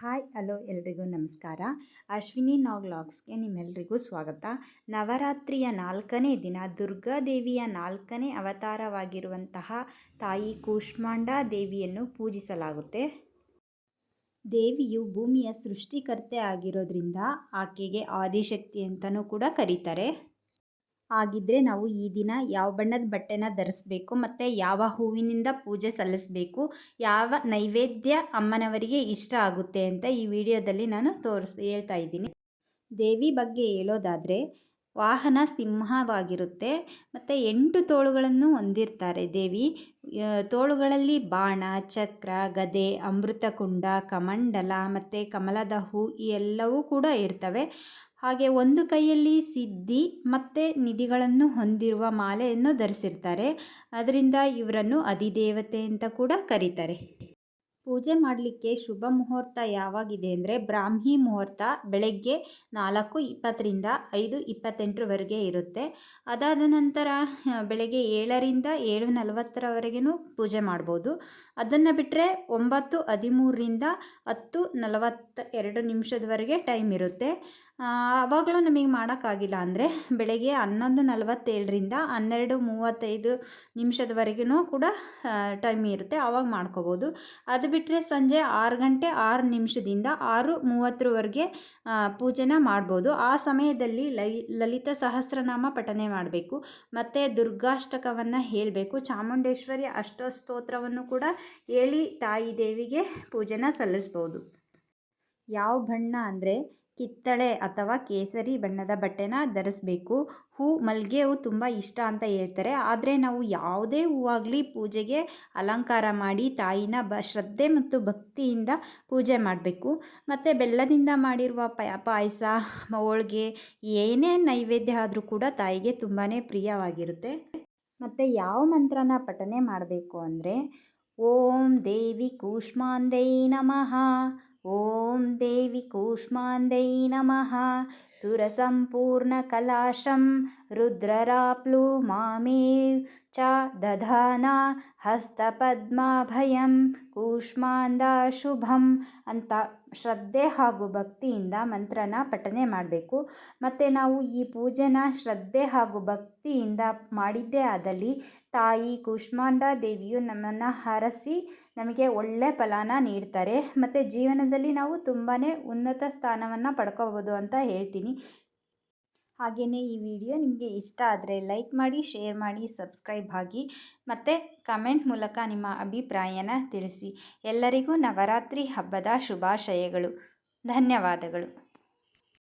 Hi, hello ಎಲ್ರಿಗೂ ನಮಸ್ಕಾರ. ಅಶ್ವಿನಿ ನಾಗ್ಲಾಗ್ಸ್ಗೆ ನಿಮ್ಮೆಲ್ರಿಗೂ ಸ್ವಾಗತ. ನವರಾತ್ರಿಯ ನಾಲ್ಕನೇ ದಿನ ದುರ್ಗಾದೇವಿಯ ನಾಲ್ಕನೇ ಅವತಾರವಾಗಿರುವಂತಹ ತಾಯಿ ಕೂಷ್ಮಾಂಡ ದೇವಿಯನ್ನು ಪೂಜಿಸಲಾಗುತ್ತೆ. ದೇವಿಯು ಭೂಮಿಯ ಸೃಷ್ಟಿಕರ್ತೆ ಆಗಿರೋದ್ರಿಂದ ಆಕೆಗೆ ಆದಿಶಕ್ತಿ ಅಂತಲೂ ಕೂಡ ಕರೀತಾರೆ. ಹಾಗಿದ್ದರೆ ನಾವು ಈ ದಿನ ಯಾವ ಬಣ್ಣದ ಬಟ್ಟೆನ ಧರಿಸ್ಬೇಕು ಮತ್ತು ಯಾವ ಹೂವಿನಿಂದ ಪೂಜೆ ಸಲ್ಲಿಸಬೇಕು, ಯಾವ ನೈವೇದ್ಯ ಅಮ್ಮನವರಿಗೆ ಇಷ್ಟ ಆಗುತ್ತೆ ಅಂತ ಈ ವಿಡಿಯೋದಲ್ಲಿ ನಾನು ತೋರಿಸ್, ಹೇಳ್ತಾ ಇದ್ದೀನಿ. ದೇವಿ ಬಗ್ಗೆ ಹೇಳೋದಾದರೆ ವಾಹನ ಸಿಂಹವಾಗಿರುತ್ತೆ, ಮತ್ತು ಎಂಟು ತೋಳುಗಳನ್ನು ಹೊಂದಿರ್ತಾರೆ ದೇವಿ. ತೋಳುಗಳಲ್ಲಿ ಬಾಣ, ಚಕ್ರ, ಗದೆ, ಅಮೃತಕುಂಡ, ಕಮಂಡಲ ಮತ್ತು ಕಮಲದ ಹೂ ಈ ಎಲ್ಲವೂ ಕೂಡ ಇರ್ತವೆ. ಹಾಗೆ ಒಂದು ಕೈಯಲ್ಲಿ ಸಿದ್ಧಿ ಮತ್ತು ನಿಧಿಗಳನ್ನು ಹೊಂದಿರುವ ಮಾಲೆಯನ್ನು ಧರಿಸಿರ್ತಾರೆ. ಅದರಿಂದ ಇವರನ್ನು ಅಧಿದೇವತೆ ಅಂತ ಕೂಡ ಕರೀತಾರೆ. ಪೂಜೆ ಮಾಡಲಿಕ್ಕೆ ಶುಭ ಮುಹೂರ್ತ ಯಾವಾಗಿದೆ ಅಂದರೆ ಬ್ರಾಹ್ಮಿ ಮುಹೂರ್ತ ಬೆಳಗ್ಗೆ ನಾಲ್ಕು ಇಪ್ಪತ್ತರಿಂದ ಐದು ಇಪ್ಪತ್ತೆಂಟರವರೆಗೆ ಇರುತ್ತೆ. ಅದಾದ ನಂತರ ಬೆಳಗ್ಗೆ ಏಳರಿಂದ ಏಳು ನಲವತ್ತರವರೆಗೂ ಪೂಜೆ ಮಾಡ್ಬೋದು. ಅದನ್ನು ಬಿಟ್ಟರೆ ಒಂಬತ್ತು ಹದಿಮೂರರಿಂದ ಹತ್ತು ನಲವತ್ತ ಎರಡು ನಿಮಿಷದವರೆಗೆ ಟೈಮ್ ಇರುತ್ತೆ. ಆವಾಗಲೂ ನಮಗೆ ಮಾಡೋಕ್ಕಾಗಿಲ್ಲ ಅಂದರೆ ಬೆಳಗ್ಗೆ ಹನ್ನೊಂದು ನಲವತ್ತೇಳರಿಂದ ಹನ್ನೆರಡು ಮೂವತ್ತೈದು ನಿಮಿಷದವರೆಗೂ ಕೂಡ ಟೈಮ್ ಇರುತ್ತೆ. ಆವಾಗ ಮಾಡ್ಕೋಬೋದು. ಅದು ಬಿಟ್ಟರೆ ಸಂಜೆ ಆರು ಗಂಟೆ ಆರು ನಿಮಿಷದಿಂದ ಆರು ಮೂವತ್ತರವರೆಗೆ ಪೂಜೆನ ಮಾಡ್ಬೋದು. ಆ ಸಮಯದಲ್ಲಿ ಲಲಿತ ಸಹಸ್ರನಾಮ ಪಠನೆ ಮಾಡಬೇಕು. ಮತ್ತು ದುರ್ಗಾಷ್ಟಕವನ್ನು ಹೇಳಬೇಕು. ಚಾಮುಂಡೇಶ್ವರಿ ಅಷ್ಟೋಸ್ತೋತ್ರವನ್ನು ಕೂಡ ಹೇಳಿ ತಾಯಿ ದೇವಿಗೆ ಪೂಜೆನ ಸಲ್ಲಿಸ್ಬೋದು. ಯಾವ ಬಣ್ಣ ಅಂದರೆ ಕಿತ್ತಳೆ ಅಥವಾ ಕೇಸರಿ ಬಣ್ಣದ ಬಟ್ಟೆನ ಧರಿಸ್ಬೇಕು. ಹೂ ಮಲ್ಲಿಗೆ ಹೂ ತುಂಬ ಇಷ್ಟ ಅಂತ ಹೇಳ್ತಾರೆ. ಆದರೆ ನಾವು ಯಾವುದೇ ಹೂವಾಗಲಿ ಪೂಜೆಗೆ ಅಲಂಕಾರ ಮಾಡಿ ತಾಯಿನ ಬ, ಶ್ರದ್ಧೆ ಮತ್ತು ಭಕ್ತಿಯಿಂದ ಪೂಜೆ ಮಾಡಬೇಕು. ಮತ್ತು ಬೆಲ್ಲದಿಂದ ಮಾಡಿರುವ ಪಯ ಪಾಯಸ ಹೋಳ್ಗೆ ಏನೇ ನೈವೇದ್ಯ ಆದರೂ ಕೂಡ ತಾಯಿಗೆ ತುಂಬಾ ಪ್ರಿಯವಾಗಿರುತ್ತೆ. ಮತ್ತು ಯಾವ ಮಂತ್ರನ ಪಠನೆ ಮಾಡಬೇಕು ಅಂದರೆ, ಓಂ ದೇವಿ ಕೂಷ್ಮಾಂದೈ ನಮಃ. ॐ देवि कूष्मान्दै नमः सुरसम्पूर्णकलाशं रुद्रराप्लुमामेव च दधाना ಹಸ್ತಪದ್ಮಾಭಯಂ ಕೂಷ್ಮಾಂದ ಶುಭಂ ಅಂತ ಶ್ರದ್ಧೆ ಹಾಗೂ ಭಕ್ತಿಯಿಂದ ಮಂತ್ರನ ಪಠನೆ ಮಾಡಬೇಕು ಮತ್ತು ನಾವು ಈ ಪೂಜೆನ ಶ್ರದ್ಧೆ ಹಾಗೂ ಭಕ್ತಿಯಿಂದ ಮಾಡಿದ್ದೇ ಆದಲ್ಲಿ ತಾಯಿ ಕೂಷ್ಮಾಂಡ ದೇವಿಯು ನಮ್ಮನ್ನು ಹರಸಿ ನಮಗೆ ಒಳ್ಳೆ ಫಲಾನ ನೀಡ್ತಾರೆ ಮತ್ತು ಜೀವನದಲ್ಲಿ ನಾವು ತುಂಬಾ ಉನ್ನತ ಸ್ಥಾನವನ್ನು ಪಡ್ಕೋಬೋದು ಅಂತ ಹೇಳ್ತೀನಿ ಹಾಗೆಯೇ ಈ ವಿಡಿಯೋ ನಿಮಗೆ ಇಷ್ಟ ಆದರೆ ಲೈಕ್ ಮಾಡಿ, ಶೇರ್ ಮಾಡಿ, ಸಬ್ಸ್ಕ್ರೈಬ್ ಆಗಿ ಮತ್ತು ಕಮೆಂಟ್ ಮೂಲಕ ನಿಮ್ಮ ಅಭಿಪ್ರಾಯನ ತಿಳಿಸಿ. ಎಲ್ಲರಿಗೂ ನವರಾತ್ರಿ ಹಬ್ಬದ ಶುಭಾಶಯಗಳು. ಧನ್ಯವಾದಗಳು.